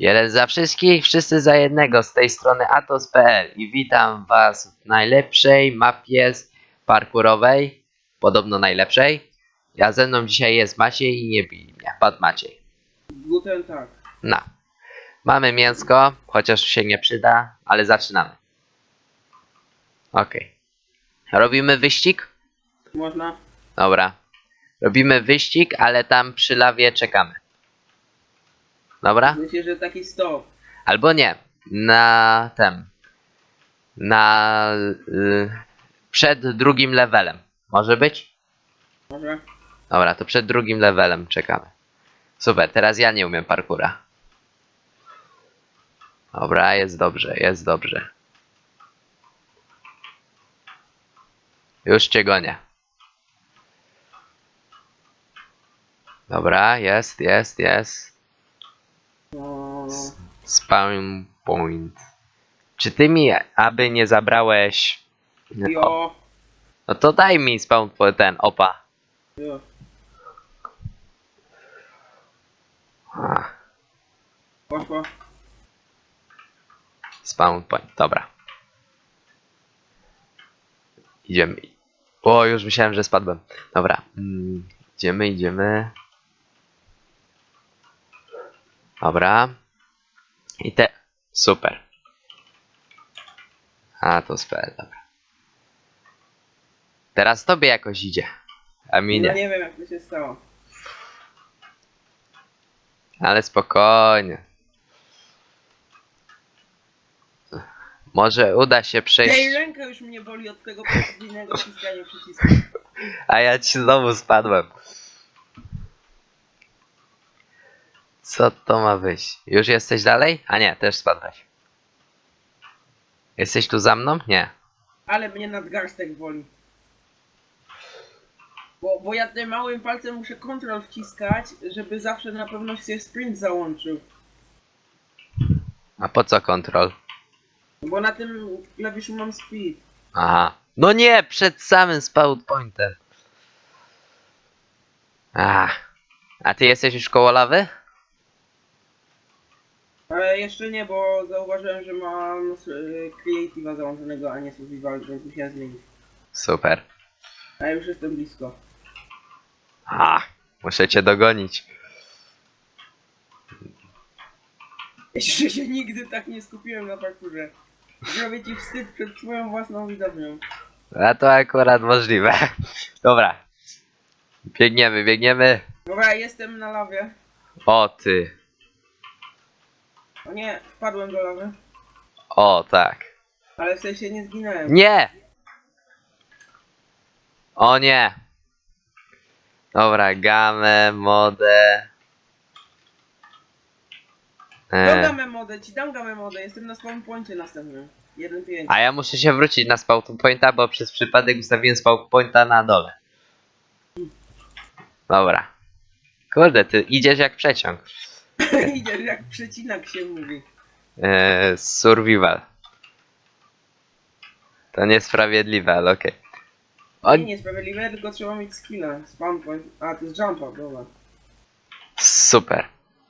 Jeden za wszystkich, wszyscy za jednego z tej strony atos.pl i witam was w najlepszej mapie parkurowej, podobno najlepszej. Ja ze mną dzisiaj jest Maciej i nie bij mnie, padł Maciej. Gluten tak. No. Mamy mięsko, chociaż się nie przyda, ale zaczynamy. Okej. Robimy wyścig? Można? Dobra. Robimy wyścig, ale tam przy lawie czekamy. Dobra? Myślę, że taki stop. Albo nie. Na tem. Na. Y, przed drugim levelem. Może być? Może? Dobra, to przed drugim levelem czekamy. Super, teraz ja nie umiem parkura. Dobra, jest dobrze, jest dobrze. Już cię gonię. Dobra, jest, jest, jest. Spawn point. Czy ty mi, aby nie zabrałeś... O, jo, no to daj mi spawn point ten, opa. jo. Spawn point, dobra. Idziemy. O, już myślałem, że spadłem. Dobra. Mm, idziemy, idziemy. Dobra. I te... Super. A, to spell, dobra. Teraz tobie jakoś idzie. A mi No nie. nie wiem jak to się stało. Ale spokojnie. Może uda się Ej, przejść. ręka już mnie boli od tego precyzyjnego wciskania przycisku. A ja ci znowu spadłem. Co to ma być? Już jesteś dalej? A nie, też spadłeś. Jesteś tu za mną? Nie. Ale mnie nadgarstek boli. Bo, bo ja tym małym palcem muszę kontrol wciskać, żeby zawsze na pewno się sprint załączył. A po co kontrol? Bo na tym klawiszu mam speed. Aha. No nie, przed samym spawn pointem. Ach. A ty jesteś już koło lawy? Ale jeszcze nie, bo zauważyłem, że mam y, Creative'a załączonego, a nie Survival, więc musiałem zmienić. Super. A już jestem blisko. A, muszę cię dogonić. Jeszcze się nigdy tak nie skupiłem na parkurze. Zrobię ci wstyd przed twoją własną widownią. A to akurat możliwe. Dobra. Biegniemy, biegniemy. Dobra, jestem na lawie. O ty. O nie, wpadłem do lawy. O tak. Ale w sensie nie zginąłem. Nie! O nie! Dobra, gamę, modę. Dam E, gamę modę, ci dam gamę modę, jestem na spawn poincie następnym. 1.5. a ja muszę się wrócić na spawn pointa, bo przez przypadek ustawiłem spawn pointa na dole. Dobra. Kurde, ty idziesz jak przeciąg. Idziesz jak przecinak się mówi. E, survival. To niesprawiedliwe, ale okej. Nie, niesprawiedliwe, tylko trzeba mieć skilla. Spawn point. A, to jest jump up, dobra. super.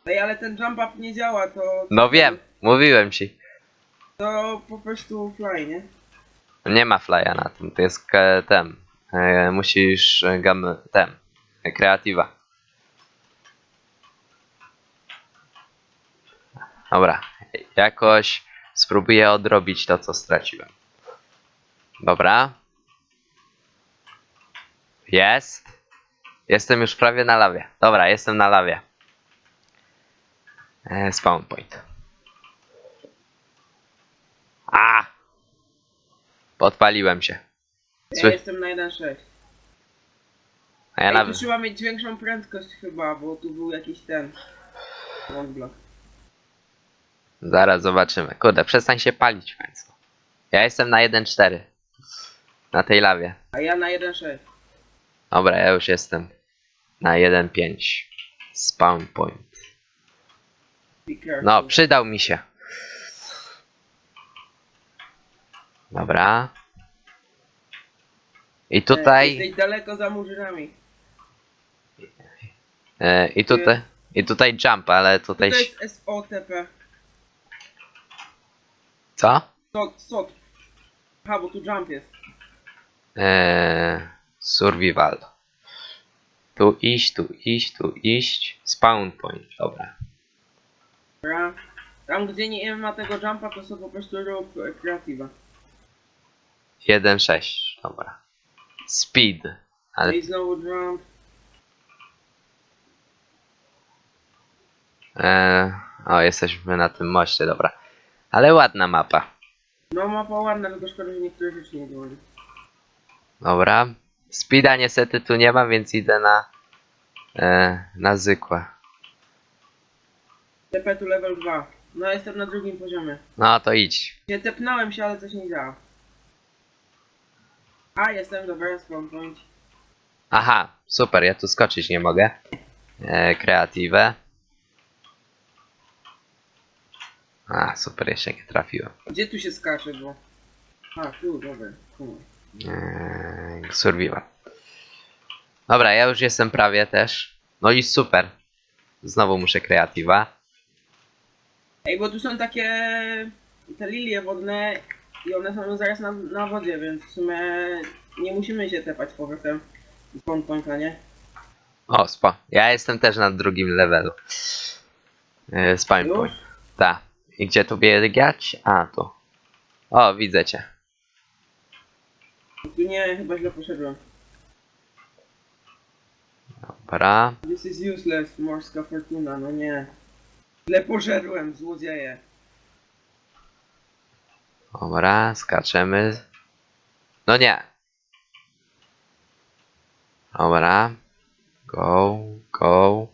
Ej, ale ten jump up nie działa, to... No wiem, mówiłem ci. To po prostu fly, nie? Nie ma flya na tym, to jest. E, musisz e, gam ten. E, kreatywa. Dobra, jakoś spróbuję odrobić to, co straciłem. Dobra. Jest. Jestem już prawie na lawie. Dobra, jestem na lawie. E, spawn point. A! Podpaliłem się. Ja Sły- jestem na 1.6. A ja Ej, nawet. trzeba mieć większą prędkość chyba, bo tu był jakiś ten... Wątblok. Zaraz zobaczymy. Kurde, przestań się palić w końcu. Ja jestem na 1.4. Na tej lawie. A ja na 1.6. Dobra, ja już jestem na 1.5. Spawn point. No, przydał mi się. Dobra. I tutaj. Jesteś daleko za murzynami. E, I tutaj. I tutaj jump, ale To tutaj. jest SOTP. Co? Sot, sot. Aha, bo tu jump jest. Eee, survival. Tu iść, tu iść, tu iść. Spawn point, dobra. Dobra. Tam gdzie nie ma tego jumpa, to sobie po prostu rób e, kreatywa. 1.6, dobra. Speed. Ale I znowu jump. Eee, o, jesteśmy na tym moście, dobra. Ale ładna mapa. No mapa ładna, tylko szkoda, że niektóre rzeczy nie działają. Dobra. Speeda niestety tu nie ma, więc idę na e, na zwykłe. TP tu level 2. No jestem na drugim poziomie. No to idź. Nie tepnąłem się, ale coś nie działa. A, jestem, dobra, spawn point. Aha, super, ja tu skoczyć nie mogę. E, kreatywę. A, super, jeszcze nie trafiłem. Gdzie tu się skacze, bo... A, tu, dobra. Tu. Eee, survival. Dobra, ja już jestem prawie też. No i super. Znowu muszę kreatywa. Ej, bo tu są takie... Te lilie wodne i one są zaraz na, na wodzie, więc w sumie nie musimy się tepać z powrotem. Spawn pointa, nie? O, spa. Ja jestem też na drugim levelu. Yy, Spawn Już? point. Tak. I gdzie tu biegać? A, tu. O, widzę cię. Tu nie, chyba źle poszedłem. Dobra. This is useless, morska fortuna, no nie. Źle poszedłem, złodzieje. Dobra, skaczemy. No nie. Dobra. Go, go.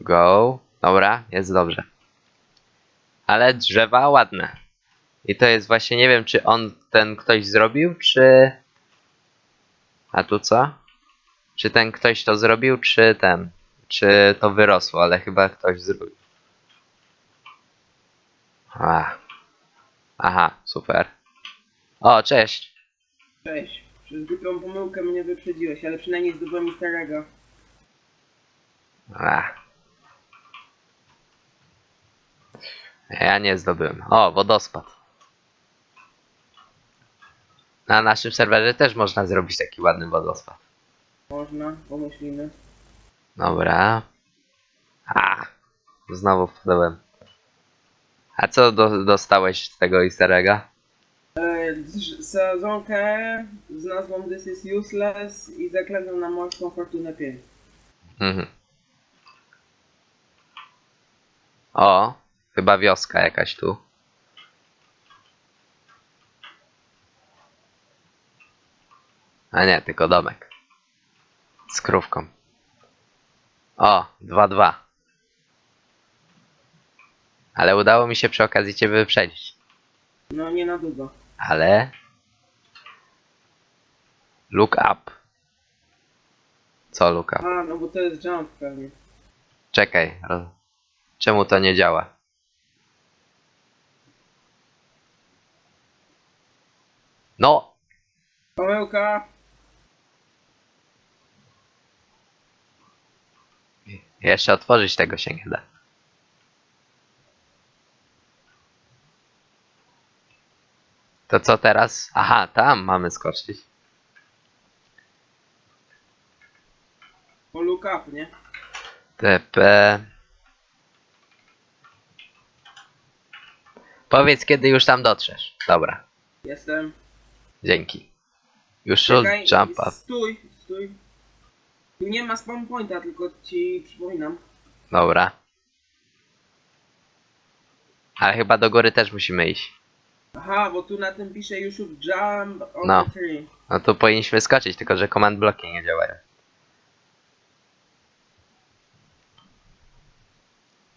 Go. Dobra, jest dobrze. Ale drzewa ładne. I to jest właśnie, nie wiem czy on ten ktoś zrobił, czy... A tu co? Czy ten ktoś to zrobił, czy ten? Czy to wyrosło, ale chyba ktoś zrobił. A. Aha, super. O, cześć. Cześć. Przez głupią pomyłkę mnie wyprzedziłeś, ale przynajmniej zdobyłem mi starego. Ach. Ja nie zdobyłem. O, wodospad. Na naszym serwerze też można zrobić taki ładny wodospad. Można, pomyślimy. Dobra. A, znowu wpadłem. A co do, dostałeś z tego easter egga? E, z- sezonkę z nazwą This is Useless i zaklętą na morską fortunę 5. Mhm. O, chyba wioska jakaś tu. A nie, tylko domek. Z krówką. O, 2-2. Ale udało mi się przy okazji cię wyprzedzić. No nie na długo. Ale... Look up. Co look up? A, no bo to jest jump pewnie. Czekaj, czemu to nie działa? No, Pomyłka! jeszcze otworzyć tego się nie da. To co teraz? Aha, tam mamy skoczyć. Po look up, nie? TP. Powiedz kiedy już tam dotrzesz. Dobra, Jestem. Dzięki. Już should Czekaj, jump up. Stój, stój. Tu nie ma spawn pointa, tylko ci przypominam. Dobra. Ale chyba do góry też musimy iść. Aha, bo tu na tym pisze you should jump on No. the tree. No to powinniśmy skoczyć, tylko że command bloki nie działają.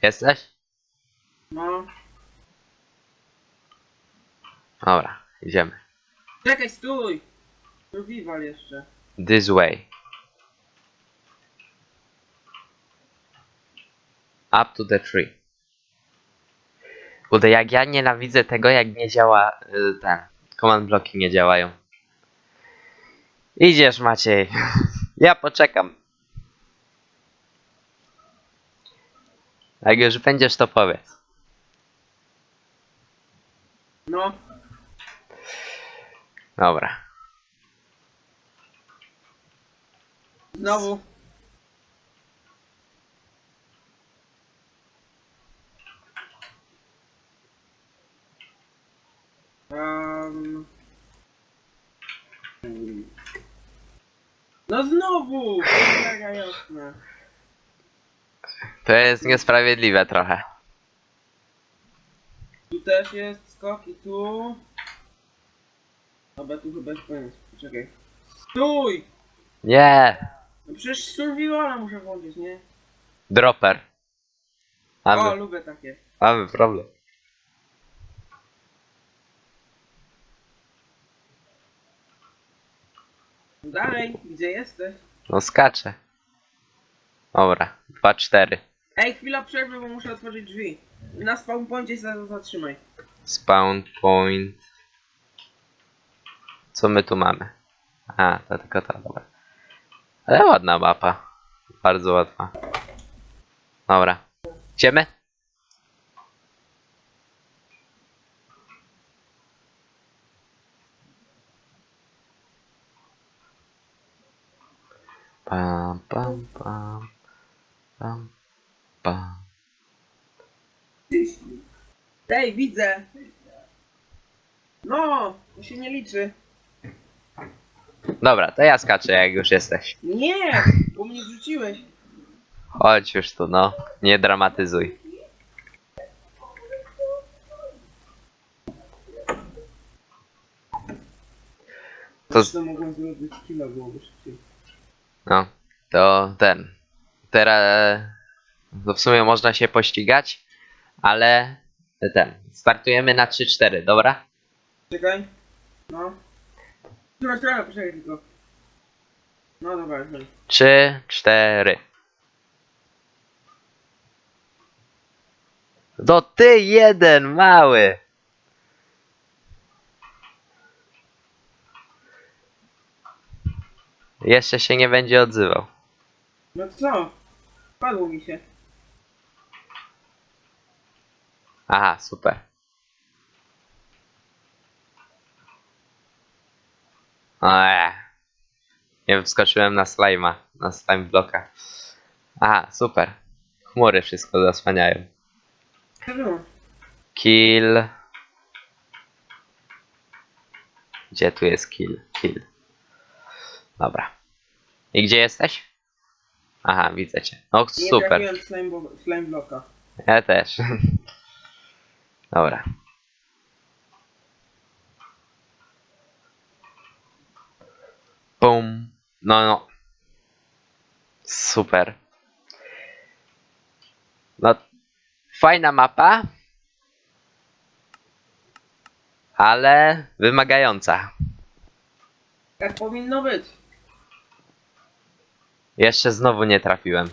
Jesteś? No. Dobra, idziemy. Czekaj, stój! Survival jeszcze. This way. Up to the tree. Kurde, jak ja nienawidzę tego, jak nie działa y, ten. Command bloki nie działają. Idziesz Maciej. Ja poczekam. Jak już będziesz, to powiedz. Dobra. Znowu. Um... No znowu! To jest niesprawiedliwe trochę. Tu też jest skok i tu. Dobra, tu chyba jest koniec. Poczekaj. Stój! Nie! No przecież survivala muszę włączyć, nie? Dropper. O, Mamy, lubię takie. mamy problem. Dalej, gdzie jesteś? No skacze. Dobra, 2-4. Ej, chwila przerwy, bo muszę otworzyć drzwi. Na spawn poincie się za- zatrzymaj. Spawn point. Co my tu mamy? A, to tylko ta, dobra. Ale ładna mapa. Bardzo łatwa. Dobra. Idziemy? Pam, pam, pam. Pam, pam. Ej, widzę! No, to się nie liczy. Dobra, to ja skaczę jak już jesteś. Nie, bo mnie zrzuciłeś. Chodź już tu, no. Nie dramatyzuj. To, mogłem zrobić? Kilo byłoby szybciej. no, to ten. Teraz, no w sumie można się pościgać, ale ten. Startujemy na 3-4, dobra? Czekaj. No. Masz trochę, poczekaj tylko. No dobra, już wiem. 3-4. Do ty jeden, mały! Jeszcze się nie będzie odzywał. No co? Padło mi się. Aha, super. Eee. Nie wskoczyłem na slajma, na slime bloka. Aha, super. Chmury wszystko zasłaniają. Kill. Gdzie tu jest kill? Kill. Dobra. I gdzie jesteś? Aha, widzę cię. No Nie super. trafiłem w slime, bo- slime bloka. Ja też. Dobra. Bum. No, no. Super. No, fajna mapa. Ale wymagająca. Tak powinno być. Jeszcze znowu nie trafiłem.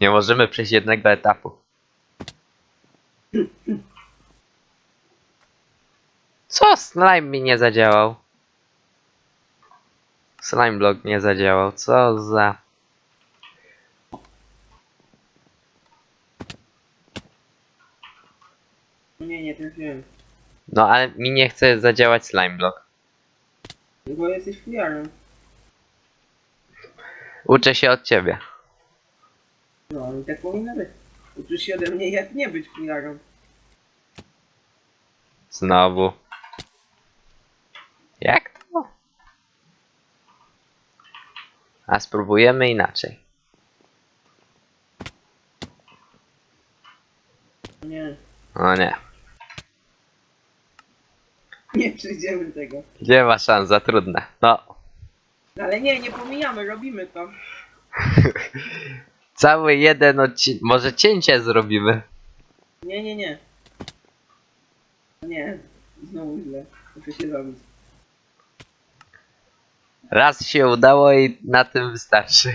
Nie możemy przejść jednego etapu. Co? Slime mi nie zadziałał. Slime block nie zadziałał. Co za... Nie, nie trafiłem. No ale mi nie chce zadziałać slime block. Bo jesteś fujarem. Uczę się od ciebie. No i tak powinno być. Uczysz się ode mnie jak nie być fujarem. Znowu. Jak to? A spróbujemy inaczej. Nie. O nie. Nie przejdziemy tego. Gdzie ma szans? Za trudne. No. Ale nie, nie pomijamy, robimy to. Cały jeden odcinek. Może cięcie zrobimy. Nie, nie, nie. Nie. Znowu źle. Muszę się zabić. Raz się udało i na tym wystarczy.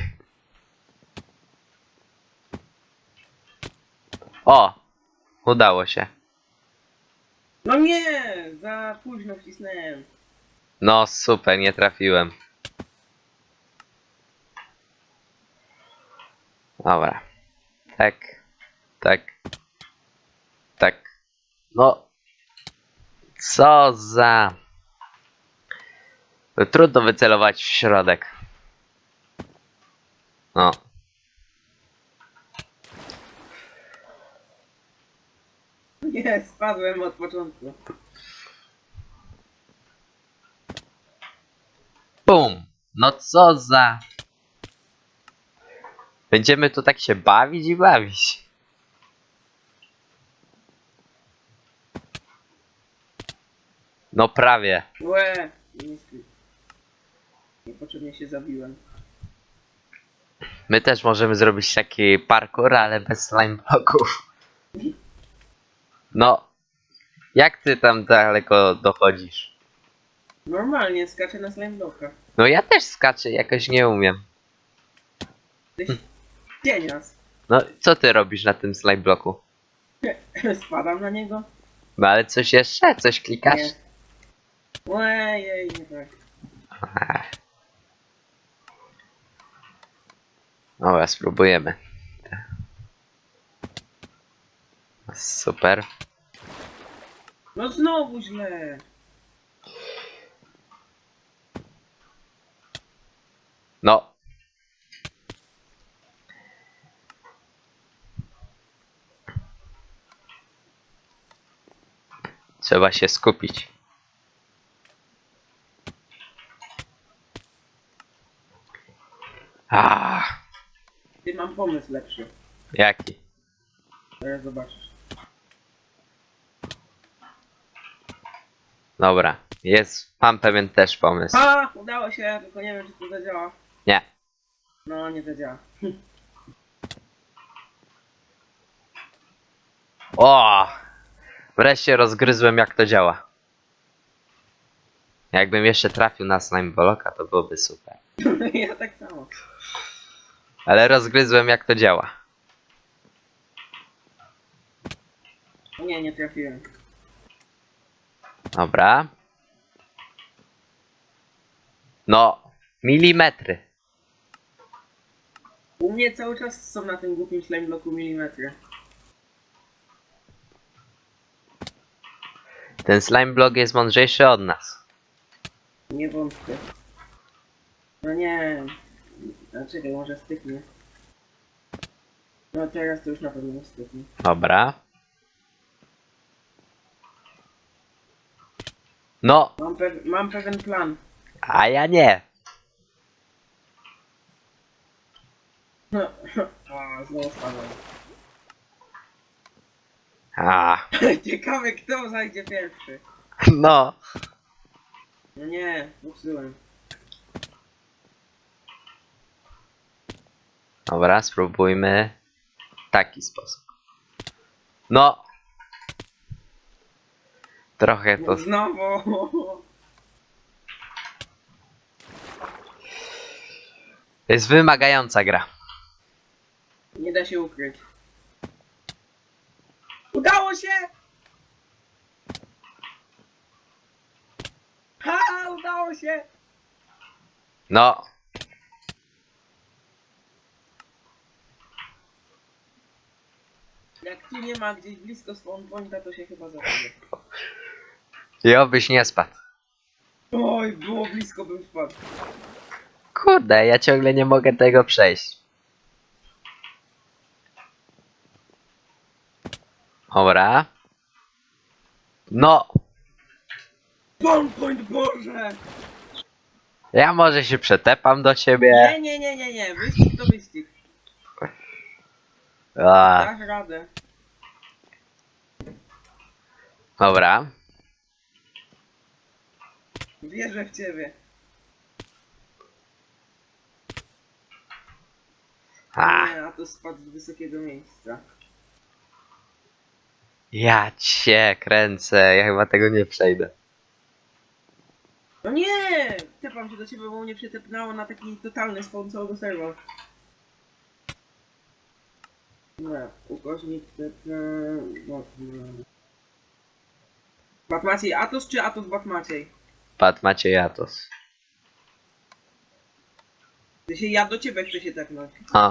O! Udało się. No nie! Za późno wcisnąłem. No super, nie trafiłem. Dobra. Tak. Tak. Tak. No Co za... No, Trudno wycelować w środek. No. Nie, spadłem od początku. Bum! No co za... Będziemy tu tak się bawić i bawić. No prawie. Łe! Niestety. Niepotrzebnie się zabiłem. My też możemy zrobić taki parkour, ale bez slime bloków. No. Jak ty tam daleko dochodzisz? Normalnie skaczę na slime blokach. No ja też skaczę, jakoś nie umiem. Tyś cienias. No co ty robisz na tym slime bloku? Spadam na niego? No ale coś jeszcze? Coś klikasz? Nie. Łejej, nie tak. Dobra, spróbujemy. Super. No znowu źle. No. Trzeba się skupić. Ah, Ty mam pomysł lepszy. jaki? Teraz zobaczysz. Dobra, jest, mam pewien też pomysł. A! Udało się, tylko nie wiem czy to zadziała. Nie, No, nie zadziała. o! Wreszcie rozgryzłem jak to działa. Jakbym jeszcze trafił na slime boloka, to byłoby super. ja tak samo. Ale rozgryzłem jak to działa. Nie, nie trafiłem. Dobra. No, milimetry. U mnie cały czas są na tym głupim slime bloku milimetry. Ten slime block jest mądrzejszy od nas. Nie wątpię. No nie. A czekaj, może styknie. No teraz to już na pewno nie styknie. Dobra. No, Mam, pew mam pewien plan. a ja nie. A, znowu spadłem. A, Ciekawe kto zajdzie pierwszy. no. No nie, popsułem. Dobra, spróbujmy w taki sposób. No. Trochę to... No znowu. To jest wymagająca gra. Nie da się ukryć. Udało się! Ha! Udało się! No. Jak tu nie ma gdzieś blisko spawn pointa, to się chyba zabije. I obyś nie spadł. Oj, było blisko, bym spadł. Kurde, ja ciągle nie mogę tego przejść. Dobra. No, Spawn point, Boże! ja może się przetepam do ciebie. Nie, nie, nie, nie, nie. Wyścig to wyścig. A, Dasz radę. dobra. Wierzę w ciebie. A, Nie, a to spadł z wysokiego miejsca. ja cię kręcę, ja chyba tego nie przejdę. No nie! Tepam się do ciebie, bo mnie przetepnęło na taki totalny spawn całego serwa. Nie, ukośnik tepnę... Batman. Batmaciej Atos czy Atos Batmaciej? Pat Maciej Atos. Ty się ja do ciebie chcę się tepnąć. A.